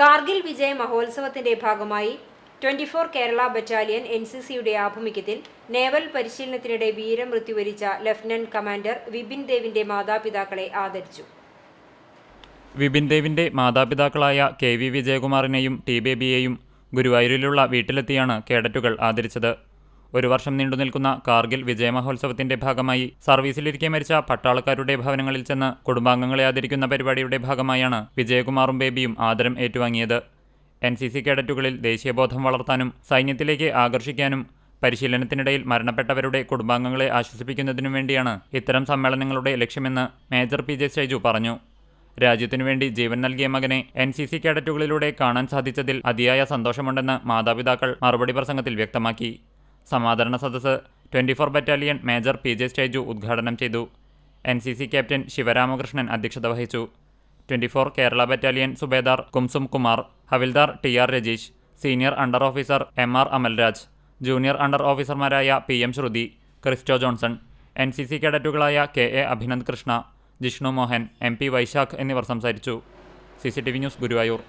കാർഗിൽ വിജയ മഹോത്സവത്തിന്റെ ഭാഗമായി twenty four Kerala battalion N C സിയുടെ ആഭിമുഖ്യത്തിൽ നേവൽ പരിശീലനത്തിനിടെ വീരമൃത്യു വരിച്ച ലഫ്റ്റനന്റ് കമാൻഡർ വിപിൻ ദേവിന്റെ മാതാപിതാക്കളെ ആദരിച്ചു. വിപിൻ ദേവിന്റെ മാതാപിതാക്കളായ കെ വി വിജയകുമാറിനെയും ടി ബേബിയെയും ഗുരുവായൂരിലുള്ള വീട്ടിലെത്തിയാണ് കേഡറ്റുകൾ ആദരിച്ചത്. ഒരു വർഷം നീണ്ടുനിൽക്കുന്ന കാർഗിൽ വിജയമഹോത്സവത്തിന്റെ ഭാഗമായി സർവീസിലിരിക്കെ മരിച്ച പട്ടാളക്കാരുടെ ഭവനങ്ങളിൽ ചെന്ന് കുടുംബാംഗങ്ങളെ ആദരിക്കുന്ന പരിപാടിയുടെ ഭാഗമായാണ് വിജയകുമാറും ബേബിയും ആദരം ഏറ്റുവാങ്ങിയത്. എൻ സി സി കേഡറ്റുകളിൽ ദേശീയബോധം വളർത്താനും സൈന്യത്തിലേക്ക് ആകർഷിക്കാനും പരിശീലനത്തിനിടയിൽ മരണപ്പെട്ടവരുടെ കുടുംബാംഗങ്ങളെ ആശ്വസിപ്പിക്കുന്നതിനും വേണ്ടിയാണ് ഇത്തരം സമ്മേളനങ്ങളുടെ ലക്ഷ്യമെന്ന് മേജർ പി ജെ ഷൈജു പറഞ്ഞു. രാജ്യത്തിനു വേണ്ടി ജീവൻ നൽകിയ മകനെ എൻ സി സി കേഡറ്റുകളിലൂടെ കാണാൻ സാധിച്ചതിൽ അതിയായ സന്തോഷമുണ്ടെന്ന് മാതാപിതാക്കൾ മറുപടി പ്രസംഗത്തിൽ വ്യക്തമാക്കി. സമാദരണ സദസ്സ് twenty four battalion major P J സ്റ്റേജു ഉദ്ഘാടനം ചെയ്തു. N C C captain Sivaramakrishnan അധ്യക്ഷത വഹിച്ചു. ട്വന്റി ഫോർ കേരള ബറ്റാലിയൻ സുബേദാർ കുംസും കുമാർ ഹവിൽദാർ T R Rajeesh senior under officer M R Amalraj junior under ഓഫീസർമാരായ P M Sruthi Christo Johnson N C C കേഡറ്റുകളായ K A Abhinand Krishna Jishnu Mohan M P Vaishakh എന്നിവർ സംസാരിച്ചു. C C T V news Guruvayur.